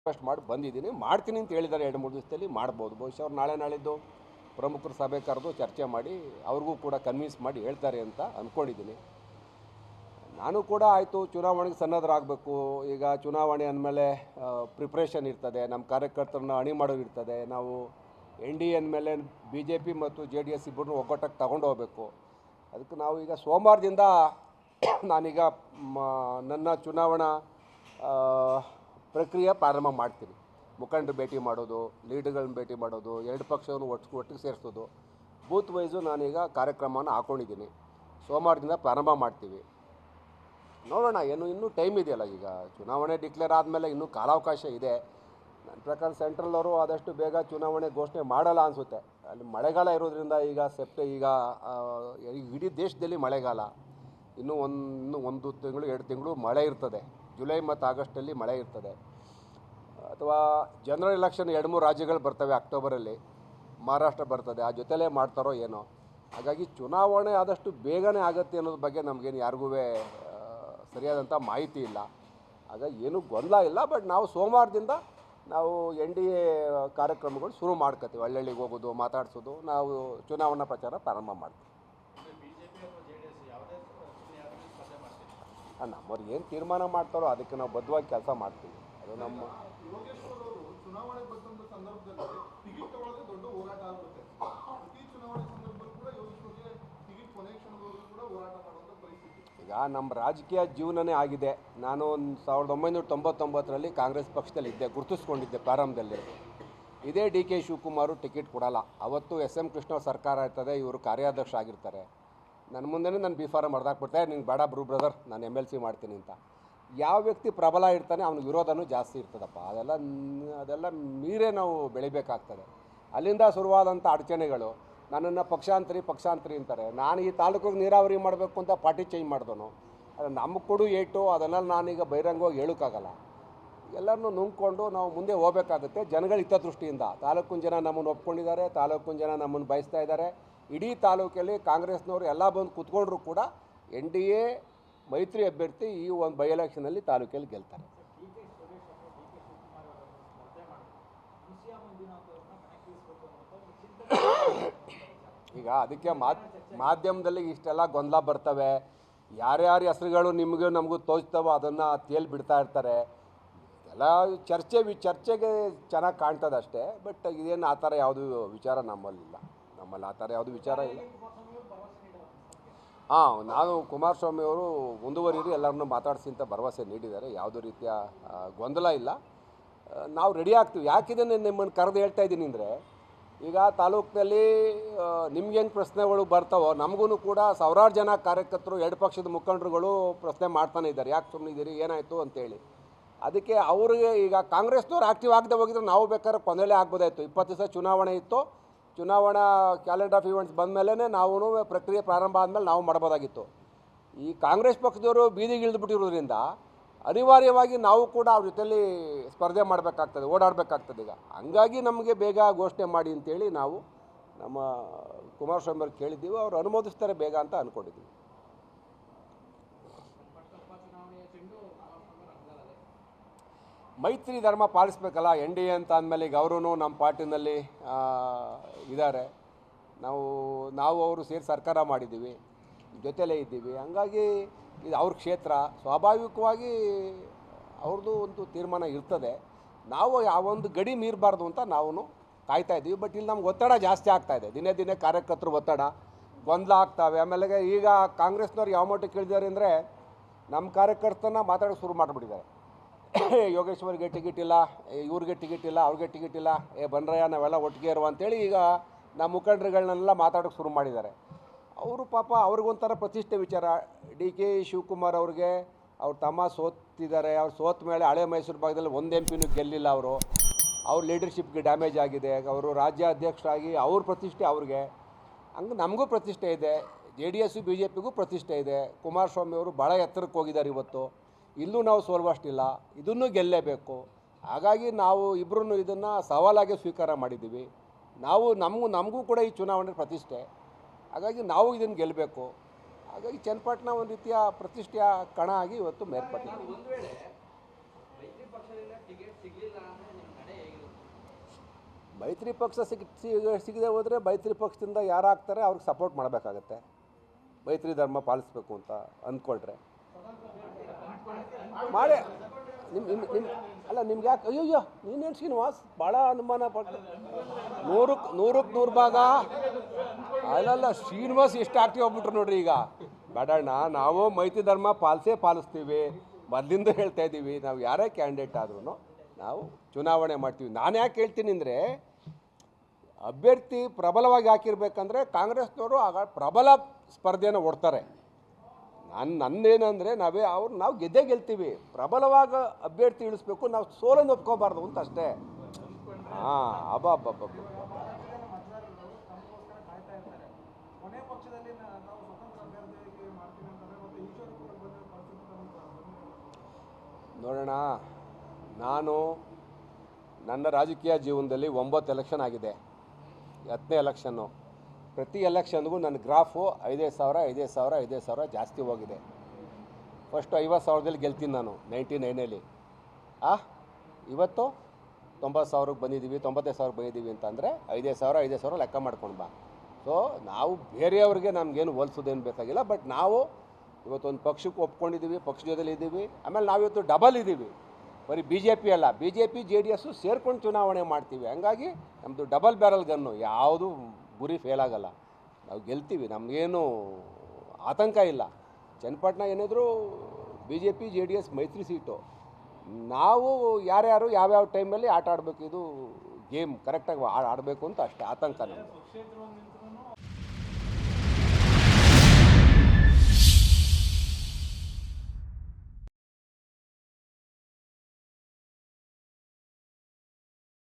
Request ಮಾಡಿ ಬಂದಿದ್ದೀನಿ. ಮಾಡ್ತೀನಿ ಅಂತ ಹೇಳಿದ್ದಾರೆ ಎರಡು, ಮೂರು ದಿವಸದಲ್ಲಿ ಮಾಡ್ಬೋದು. ಬಹುಶಃ ಅವ್ರು ನಾಳೆ ನಾಳಿದ್ದು ಪ್ರಮುಖರು ಸಭೆ ಕರೆದು ಚರ್ಚೆ ಮಾಡಿ ಅವ್ರಿಗೂ ಕೂಡ ಕನ್ವಿನ್ಸ್ ಮಾಡಿ ಹೇಳ್ತಾರೆ ಅಂತ ಅಂದ್ಕೊಂಡಿದ್ದೀನಿ ನಾನು ಕೂಡ ಆಯಿತು, ಚುನಾವಣೆಗೆ ಸನ್ನದ್ಧರಾಗಬೇಕು ಈಗ ಚುನಾವಣೆ ಅಂದಮೇಲೆ ಪ್ರಿಪ್ರೇಷನ್ ಇರ್ತದೆ. ನಮ್ಮ ಕಾರ್ಯಕರ್ತರನ್ನ ಅಣಿ ಮಾಡೋದು ಇರ್ತದೆ. ನಾವು ಎನ್ ಡಿ ಅಂದಮೇಲೆ ಬಿ ಜೆ ಪಿ ಮತ್ತು ಜೆ ಡಿ ಎಸ್ ಇಬ್ಬರನ್ನೂ ಒಗ್ಗಟ್ಟಾಗಿ ತಗೊಂಡು ಹೋಗಬೇಕು. ಅದಕ್ಕೆ ನಾವು ಈಗ ಸೋಮವಾರದಿಂದ ನಾನೀಗ, ಮ- ನನ್ನ ಚುನಾವಣಾ ಪ್ರಕ್ರಿಯೆ ಪ್ರಾರಂಭ ಮಾಡ್ತೀನಿ ಮುಖಂಡರು ಭೇಟಿ ಮಾಡೋದು, ಲೀಡರ್ಗಳನ್ನ ಭೇಟಿ ಮಾಡೋದು, ಎರಡು ಪಕ್ಷವನ್ನು ಒಟ್ಟು ಒಟ್ಟಿಗೆ ಸೇರಿಸೋದು. ಬೂತ್ ವೈಸು ನಾನೀಗ ಕಾರ್ಯಕ್ರಮನ ಹಾಕ್ಕೊಂಡಿದ್ದೀನಿ ಸೋಮವಾರದಿಂದ ಪ್ರಾರಂಭ ಮಾಡ್ತೀವಿ. ನೋಡೋಣ, ಏನು, ಇನ್ನೂ ಟೈಮ್ ಇದೆಯಲ್ಲ ಈಗ. ಚುನಾವಣೆ ಡಿಕ್ಲೇರ್ ಆದಮೇಲೆ ಇನ್ನೂ ಕಾಲಾವಕಾಶ ಇದೆ. ನನ್ನ ಪ್ರಕಾರ ಸೆಂಟ್ರಲ್ ಅವರು ಆದಷ್ಟು ಬೇಗ ಚುನಾವಣೆ ಘೋಷಣೆ ಮಾಡಲ್ಲ ಅನಿಸುತ್ತೆ. ಅಲ್ಲಿ ಮಳೆಗಾಲ ಇರೋದ್ರಿಂದ ಈಗ ಸೆಪ್ಟೆ, ಈಗ ಇಡೀ ದೇಶದಲ್ಲಿ ಮಳೆಗಾಲ. ಇನ್ನೂ ಒಂದು ಒಂದು ತಿಂಗಳು, ಎರಡು ತಿಂಗಳು ಮಳೆ ಇರ್ತದೆ. ಜುಲೈ ಮತ್ತು ಆಗಸ್ಟಲ್ಲಿ ಮಳೆ ಇರ್ತದೆ. ಅಥವಾ ಜನರಲ್ ಎಲೆಕ್ಷನ್ ಎರಡು ಮೂರು ರಾಜ್ಯಗಳು ಬರ್ತವೆ ಅಕ್ಟೋಬರಲ್ಲಿ, ಮಹಾರಾಷ್ಟ್ರ ಬರ್ತದೆ, ಆ ಜೊತೆಲೇ ಮಾಡ್ತಾರೋ ಏನೋ. ಹಾಗಾಗಿ ಚುನಾವಣೆ ಆದಷ್ಟು ಬೇಗನೆ ಆಗುತ್ತೆ ಅನ್ನೋದ್ರ ಬಗ್ಗೆ ನಮಗೇನು ಯಾರಿಗೂ ಸರಿಯಾದಂಥ ಮಾಹಿತಿ ಇಲ್ಲ. ಹಾಗಾಗಿ ಏನೂ ಗೊಂದಲ ಇಲ್ಲ, ಬಟ್ ನಾವು ಸೋಮವಾರದಿಂದ ನಾವು ಎನ್ ಡಿ ಎ ಕಾರ್ಯಕ್ರಮಗಳು ಶುರು ಮಾಡ್ಕೋತೀವಿ ಹಳ್ಳಿಗೆ ಹೋಗೋದು, ಮಾತಾಡಿಸೋದು, ನಾವು ಚುನಾವಣಾ ಪ್ರಚಾರ ಪ್ರಾರಂಭ ಮಾಡ್ತೀವಿ ಆ, ನಮ್ಮವ್ರು ಏನು ತೀರ್ಮಾನ ಮಾಡ್ತಾರೋ ಅದಕ್ಕೆ ನಾವು ಬದ್ಧವಾಗಿ ಕೆಲಸ ಮಾಡ್ತೀವಿ. ಅದು ನಮ್ಮ ಈಗ ನಮ್ಮ ರಾಜಕೀಯ ಜೀವನನೇ ಆಗಿದೆ. ನಾನು ಒಂದು ಸಾವಿರದ ಒಂಬೈನೂರ ತೊಂಬತ್ತೊಂಬತ್ತರಲ್ಲಿ ಕಾಂಗ್ರೆಸ್ ಪಕ್ಷದಲ್ಲಿ ಇದ್ದೆ ಗುರುತಿಸ್ಕೊಂಡಿದ್ದೆ ಪ್ರಾರಂಭದಲ್ಲಿ. ಇದೇ ಡಿ ಕೆ ಶಿವಕುಮಾರು ಟಿಕೆಟ್ ಕೊಡಲ್ಲ. ಅವತ್ತು ಎಸ್ ಎಂ ಕೃಷ್ಣ ಅವ್ರ ಸರ್ಕಾರ ಇರ್ತದೆ ಇವರು ಕಾರ್ಯಾಧ್ಯಕ್ಷ ಆಗಿರ್ತಾರೆ. ನನ್ನ ಮುಂದೆನೇ ನಾನು ಬಿ ಫಾರಮ್ ಹೊಡೆದಾಕ್ಬಿಡ್ತಾರೆ ನಿಂಗೆ ಬೇಡ ಬ್ರೂ ಬ್ರದರ್, ನಾನು ಎಂ ಎಲ್ ಸಿ ಮಾಡ್ತೀನಿ ಅಂತ. ಯಾವ ವ್ಯಕ್ತಿ ಪ್ರಬಲ ಇರ್ತಾನೆ ಅವ್ನಿಗೆ ವಿರೋಧನೂ ಜಾಸ್ತಿ ಇರ್ತದಪ್ಪ. ಅದೆಲ್ಲ ಅದೆಲ್ಲ ಮೀರೇ ನಾವು ಬೆಳಿಬೇಕಾಗ್ತದೆ. ಅಲ್ಲಿಂದ ಶುರುವಾದಂಥ ಅಡಚಣೆಗಳು, ನನ್ನನ್ನು ಪಕ್ಷಾಂತರಿ ಪಕ್ಷಾಂತರಿ ಅಂತಾರೆ. ನಾನು ಈ ತಾಲೂಕಿಗೆ ನೀರಾವರಿ ಮಾಡಬೇಕು ಅಂತ ಪಾರ್ಟಿ ಚೇಂಜ್ ಮಾಡಿದನು ಅದು ನಮಗೆ ಕೊಡು ಏಟು, ಅದನ್ನೆಲ್ಲ ನಾನೀಗ ಬಹಿರಂಗವಾಗಿ ಹೇಳೋಕ್ಕಾಗಲ್ಲ. ಎಲ್ಲರನ್ನೂ ನುಂಗ್ಕೊಂಡು ನಾವು ಮುಂದೆ ಹೋಗಬೇಕಾಗುತ್ತೆ ಜನಗಳ ಹಿತದೃಷ್ಟಿಯಿಂದ. ತಾಲೂಕಿನ ಜನ ನಮ್ಮನ್ನು ಒಪ್ಕೊಂಡಿದ್ದಾರೆ, ತಾಲೂಕಿನ ಜನ ನಮ್ಮನ್ನು ಬಯಸ್ತಾ ಇದ್ದಾರೆ. ಇಡೀ ತಾಲೂಕಲ್ಲಿ ಕಾಂಗ್ರೆಸ್ನವರು ಎಲ್ಲ ಬಂದು ಕೂತ್ಕೊಂಡ್ರು ಕೂಡ ಎನ್ ಡಿ ಎ ಮೈತ್ರಿ ಅಭ್ಯರ್ಥಿ ಈ ಒಂದು ಬೈ ಎಲೆಕ್ಷನಲ್ಲಿ ತಾಲೂಕಲ್ಲಿ ಗೆಲ್ತಾರೆ. ಈಗ ಅದಕ್ಕೆ ಮಾದ್ ಮಾಧ್ಯಮದಲ್ಲಿ ಇಷ್ಟೆಲ್ಲ ಗೊಂದಲ ಬರ್ತವೆ. ಯಾರ್ಯಾರ ಹೆಸರುಗಳು ನಿಮಗೂ ನಮಗೂ ತೋಚ್ತವೋ ಅದನ್ನು ತೇಲ್ ಬಿಡ್ತಾ ಇರ್ತಾರೆ. ಎಲ್ಲ ಚರ್ಚೆ ವಿ ಚರ್ಚೆಗೆ ಚೆನ್ನಾಗಿ ಕಾಣ್ತದೆ ಅಷ್ಟೇ ಬಟ್ ಇದೇನು ಆ ಥರ ಯಾವುದು ವಿಚಾರ ನಮ್ಮಲ್ಲಿಲ್ಲ. ನಮ್ಮಲ್ಲಿ ಆ ಥರ ಯಾವುದು ವಿಚಾರ ಇಲ್ಲ. ಹಾಂ ನಾನು ಕುಮಾರಸ್ವಾಮಿ ಅವರು ಮುಂದುವರಿಯಿರಿ ಎಲ್ಲರನ್ನೂ ಮಾತಾಡಿಸಿ ಅಂತ ಭರವಸೆ ನೀಡಿದ್ದಾರೆ. ಯಾವುದೇ ರೀತಿಯ ಗೊಂದಲ ಇಲ್ಲ. ನಾವು ರೆಡಿ ಆಗ್ತೀವಿ. ಯಾಕಿದನ್ನು ನಿಮ್ಮನ್ನು ಕರೆದು ಹೇಳ್ತಾ ಇದ್ದೀನಿ ಅಂದರೆ, ಈಗ ತಾಲೂಕಿನಲ್ಲಿ ನಿಮ್ಗೇನು ಪ್ರಶ್ನೆಗಳು ಬರ್ತಾವೋ ನಮಗೂ ಕೂಡ ಸಾವಿರಾರು ಜನ ಕಾರ್ಯಕರ್ತರು, ಎರಡು ಪಕ್ಷದ ಮುಖಂಡರುಗಳು ಪ್ರಶ್ನೆ ಮಾಡ್ತಾನೆ ಇದ್ದಾರೆ. ಯಾಕೆ ಸುಮ್ಮನೆ ಇದ್ದೀರಿ ಏನಾಯಿತು ಅಂತೇಳಿ. ಅದಕ್ಕೆ ಅವರಿಗೆ ಈಗ ಕಾಂಗ್ರೆಸ್ನವ್ರು ಆ್ಯಕ್ಟಿವ್ ಆಗದೆ ಹೋಗಿದ್ರೆ ನಾವು ಬೇಕಾದ್ರೆ ಕೊನೆಲೇ ಆಗ್ಬೋದಾಯಿತು. ಇಪ್ಪತ್ತು ದಿವಸ ಚುನಾವಣೆ ಇತ್ತು. ಚುನಾವಣಾ ಕ್ಯಾಲೆಂಡರ್ ಆಫ್ ಇವೆಂಟ್ಸ್ ಬಂದ ಮೇಲೆ ನಾವು ಪ್ರಕ್ರಿಯೆ ಪ್ರಾರಂಭ ಆದಮೇಲೆ ನಾವು ಮಾಡ್ಬೋದಾಗಿತ್ತು. ಈ ಕಾಂಗ್ರೆಸ್ ಪಕ್ಷದವರು ಬೀದಿಗೆ ಇಳಿದ್ಬಿಟ್ಟಿರೋದ್ರಿಂದ ಅನಿವಾರ್ಯವಾಗಿ ನಾವು ಕೂಡ ಅವ್ರ ಜೊತೆಯಲ್ಲಿ ಸ್ಪರ್ಧೆ ಮಾಡಬೇಕಾಗ್ತದೆ, ಓಡಾಡಬೇಕಾಗ್ತದೆ ಈಗ. ಹಂಗಾಗಿ ನಮಗೆ ಬೇಗ ಘೋಷಣೆ ಮಾಡಿ ಅಂತೇಳಿ ನಾವು ನಮ್ಮ ಕುಮಾರಸ್ವಾಮಿ ಅವ್ರಿಗೆ ಕೇಳಿದ್ದೀವಿ, ಅವ್ರು ಅನುಮೋದಿಸ್ತಾರೆ ಬೇಗ ಅಂತ ಅಂದ್ಕೊಂಡಿದ್ದೀವಿ ಮೈತ್ರಿ ಧರ್ಮ ಪಾಲಿಸ್ಬೇಕಲ್ಲ, ಎನ್ ಡಿ ಎ ಅಂತ ಅಂದಮೇಲೆ ಈಗ ಅವರು ನಮ್ಮ ಪಾರ್ಟಿನಲ್ಲಿ ಇದ್ದಾರೆ. ನಾವು ನಾವು ಅವರು ಸೇರಿ ಸರ್ಕಾರ ಮಾಡಿದ್ದೀವಿ, ಜೊತೆಲೇ ಇದ್ದೀವಿ. ಹಂಗಾಗಿ ಇದು ಅವ್ರ ಕ್ಷೇತ್ರ. ಸ್ವಾಭಾವಿಕವಾಗಿ ಅವ್ರದ್ದು ಒಂದು ತೀರ್ಮಾನ ಇರ್ತದೆ. ನಾವು ಯಾವೊಂದು ಗಡಿ ಮೀರಬಾರ್ದು ಅಂತ ನಾವು ಕಾಯ್ತಾ ಇದ್ದೀವಿ. ಬಟ್ ಇಲ್ಲಿ ನಮ್ಗೆ ಒತ್ತಡ ಜಾಸ್ತಿ ಆಗ್ತಾ ಇದೆ. ದಿನೇ ದಿನೇ ಕಾರ್ಯಕರ್ತರು ಒತ್ತಡ, ಗೊಂದಲ ಆಗ್ತಾವೆ. ಆಮೇಲೆ ಈಗ ಕಾಂಗ್ರೆಸ್ನವ್ರು ಯಾವ ಮಟ್ಟಕ್ಕೆ ಕೇಳಿದ್ದಾರೆ ಅಂದರೆ, ನಮ್ಮ ಕಾರ್ಯಕರ್ತನ ಮಾತಾಡೋಕ್ಕೆ ಶುರು ಮಾಡಿಬಿಟ್ಟಿದ್ದಾರೆ. ಯೋಗೇಶ್ವರ್ಗೆ ಟಿಕೆಟ್ ಇಲ್ಲ ಇವ್ರಿಗೆ ಟಿಕೆಟ್ ಇಲ್ಲ, ಅವ್ರಿಗೆ ಟಿಕೆಟ್ ಇಲ್ಲ, ಏ ಬನ್ರಯ್ಯ ನಾವೆಲ್ಲ ಒಟ್ಟಿಗೆ ಇರುವ ಅಂತೇಳಿ ಈಗ ನಮ್ಮ ಮುಖಂಡರುಗಳನ್ನೆಲ್ಲ ಮಾತಾಡೋಕೆ ಶುರು ಮಾಡಿದ್ದಾರೆ. ಅವರು ಪಾಪ ಅವ್ರಿಗೊಂಥರ ಪ್ರತಿಷ್ಠೆ ವಿಚಾರ. ಡಿ ಕೆ ಶಿವಕುಮಾರ್ ಅವ್ರಿಗೆ ಅವ್ರ ತಮ್ಮ ಸೋತಿದ್ದಾರೆ, ಅವ್ರು ಸೋತ ಮೇಲೆ ಹಳೆ ಮೈಸೂರು ಭಾಗದಲ್ಲಿ ಒಂದು ಎಂ ಪಿನೂ ಗೆಲ್ಲಿಲ್ಲ ಅವರು. ಅವ್ರ ಲೀಡರ್ಶಿಪ್ಗೆ ಡ್ಯಾಮೇಜ್ ಆಗಿದೆ, ಅವರು ರಾಜ್ಯ ಅಧ್ಯಕ್ಷರಾಗಿ ಅವ್ರ ಪ್ರತಿಷ್ಠೆ ಅವ್ರಿಗೆ. ಹಂಗೆ ನಮಗೂ ಪ್ರತಿಷ್ಠೆ ಇದೆ J D S B J ಪಿಗೂ ಪ್ರತಿಷ್ಠೆ ಇದೆ. ಕುಮಾರಸ್ವಾಮಿ ಅವರು ಭಾಳ ಎತ್ತರಕ್ಕೆ ಹೋಗಿದ್ದಾರೆ ಇವತ್ತು. ಇಲ್ಲೂ ನಾವು ಸೋಲ್ವಷ್ಟಿಲ್ಲ ಇದನ್ನು ಗೆಲ್ಲೇಬೇಕು. ಹಾಗಾಗಿ ನಾವು ಇಬ್ಬರೂ ಇದನ್ನು ಸವಾಲಾಗಿ ಸ್ವೀಕಾರ ಮಾಡಿದ್ದೀವಿ. ನಾವು ನಮಗೂ ನಮಗೂ ಕೂಡ ಈ ಚುನಾವಣೆ ಪ್ರತಿಷ್ಠೆ. ಹಾಗಾಗಿ ನಾವು ಇದನ್ನು ಗೆಲ್ಲಬೇಕು ಹಾಗಾಗಿ ಚನ್ನಪಟ್ಟಣ ಒಂದು ರೀತಿಯ ಪ್ರತಿಷ್ಠೆಯ ಕಣ ಆಗಿ ಇವತ್ತು ಮೇರ್ಪಟ್ಟಿದೆ ಮೈತ್ರಿ ಪಕ್ಷ ಸಿಗ್ ಸಿಗ- ಸಿಗದೆ ಹೋದರೆ ಮೈತ್ರಿ ಪಕ್ಷದಿಂದ ಯಾರು ಆಗ್ತಾರೆ ಅವ್ರಿಗೆ ಸಪೋರ್ಟ್ ಮಾಡಬೇಕಾಗತ್ತೆ. ಮೈತ್ರಿ ಧರ್ಮ ಪಾಲಿಸಬೇಕು ಅಂತ ಅಂದ್ಕೊಂಡ್ರೆ ಮಾಡಿ. ನಿಮ್ಮ ನಿಮ್ಮ ಅಲ್ಲ, ನಿಮ್ಗೆ ಯಾಕೆ ಅಯ್ಯಯ್ಯೋ ನೀನೇನು ಶ್ರೀನಿವಾಸ್? ಭಾಳ ಅನುಮಾನ ಪಟ್ಟು ನೂರಕ್ಕೆ ನೂರಕ್ಕೆ ನೂರು ಭಾಗ. ಅಲ್ಲಲ್ಲ ಶ್ರೀನಿವಾಸ್ ಎಷ್ಟು ಆಕ್ಟಿವ್ ಆಗ್ಬಿಟ್ರು ನೋಡ್ರಿ ಈಗ. ಬೇಡಣ್ಣ ನಾವು ಮೈತ್ರಿ ಧರ್ಮ ಪಾಲಿಸೇ ಪಾಲಿಸ್ತೀವಿ. ಮೊದಲಿಂದ ಹೇಳ್ತಾ ಇದ್ದೀವಿ ನಾವು ಯಾರೇ ಕ್ಯಾಂಡಿಡೇಟ್ ಆದ್ರೂ ನಾವು ಚುನಾವಣೆ ಮಾಡ್ತೀವಿ. ನಾನು ಯಾಕೆ ಹೇಳ್ತೀನಿ ಅಂದರೆ, ಅಭ್ಯರ್ಥಿ ಪ್ರಬಲವಾಗಿ ಹಾಕಿರ್ಬೇಕಂದ್ರೆ ಕಾಂಗ್ರೆಸ್ನವರು ಆಗ ಪ್ರಬಲ ಸ್ಪರ್ಧೆಯನ್ನು ಓಡ್ತಾರೆ ನಾನು ನನ್ನೇನಂದರೆ ನಾವೇ ಅವ್ರು ನಾವು ಗೆದ್ದೇ ಗೆಲ್ತೀವಿ. ಪ್ರಬಲವಾಗ ಅಭ್ಯರ್ಥಿ ಇಳಿಸ್ಬೇಕು ನಾವು ಸೋಲನ್ನು ಒಪ್ಕೋಬಾರ್ದು ಅಂತ ಅಷ್ಟೇ ಹಾಂ ಅಬ್ಬಾ ಅಬ್ಬಾ ನೋಡೋಣ. ನಾನು ನನ್ನ ರಾಜಕೀಯ ಜೀವನದಲ್ಲಿ ಒಂಬತ್ತು ಎಲೆಕ್ಷನ್ ಆಗಿದೆ. ಹತ್ತನೇ ಎಲೆಕ್ಷನ್ನು ಪ್ರತಿ ಎಲೆಕ್ಷನ್ಗೂ ನನ್ನ ಗ್ರಾಫು ಐದೈದು ಸಾವಿರ ಐದೈದು ಸಾವಿರ, ಐದೇ ಸಾವಿರ ಜಾಸ್ತಿ ಹೋಗಿದೆ. ಫಸ್ಟು ಐವತ್ತು ಸಾವಿರದಲ್ಲಿ ಗೆಲ್ತೀನಿ ನಾನು ನೈಂಟಿ ನೈನಲ್ಲಿ. ಆ, ಇವತ್ತು ತೊಂಬತ್ತು ಸಾವಿರಕ್ಕೆ ಬಂದಿದ್ದೀವಿ, ತೊಂಬತ್ತೈದು ಸಾವಿರ ಬಂದಿದ್ದೀವಿ ಅಂತಂದರೆ ಐದೈದು ಸಾವಿರ, ಐದೇ ಸಾವಿರ ಲೆಕ್ಕ ಮಾಡ್ಕೊಂಡು ಬಾ. ಸೊ ನಾವು ಬೇರೆಯವ್ರಿಗೆ ನಮಗೇನು ಹೋಲಿಸೋದೇನು ಬೇಕಾಗಿಲ್ಲ, ಬಟ್ ನಾವು ಇವತ್ತೊಂದು ಪಕ್ಷಕ್ಕೆ ಒಪ್ಕೊಂಡಿದ್ದೀವಿ ಪಕ್ಷ ಜೊತೆಲಿ ಇದ್ದೀವಿ, ಆಮೇಲೆ ನಾವಿವತ್ತು ಡಬಲ್ ಇದ್ದೀವಿ. ಬರೀ ಬಿ ಜೆ ಪಿ ಅಲ್ಲ B J P J D S ಸೇರ್ಕೊಂಡು ಚುನಾವಣೆ ಮಾಡ್ತೀವಿ. ಹಂಗಾಗಿ ನಮ್ಮದು ಡಬಲ್ ಬ್ಯಾರಲ್ ಗನ್ನು ಯಾವುದು ಗುರಿ ಫೇಲ್ ಆಗಲ್ಲ. ನಾವು ಗೆಲ್ತೀವಿ, ನಮಗೇನು ಆತಂಕ ಇಲ್ಲ. ಚನ್ನಪಟ್ಟಣ ಏನಿದ್ರು B J P J D S ಮೈತ್ರಿ ಸೀಟು. ನಾವು ಯಾರ್ಯಾರು ಯಾವ್ಯಾವ ಟೈಮಲ್ಲಿ ಆಟ ಆಡಬೇಕು, ಇದು ಗೇಮ್ ಕರೆಕ್ಟಾಗಿ ಆಡಬೇಕು ಅಂತ ಅಷ್ಟೇ ಆತಂಕ ನಮಗೆ.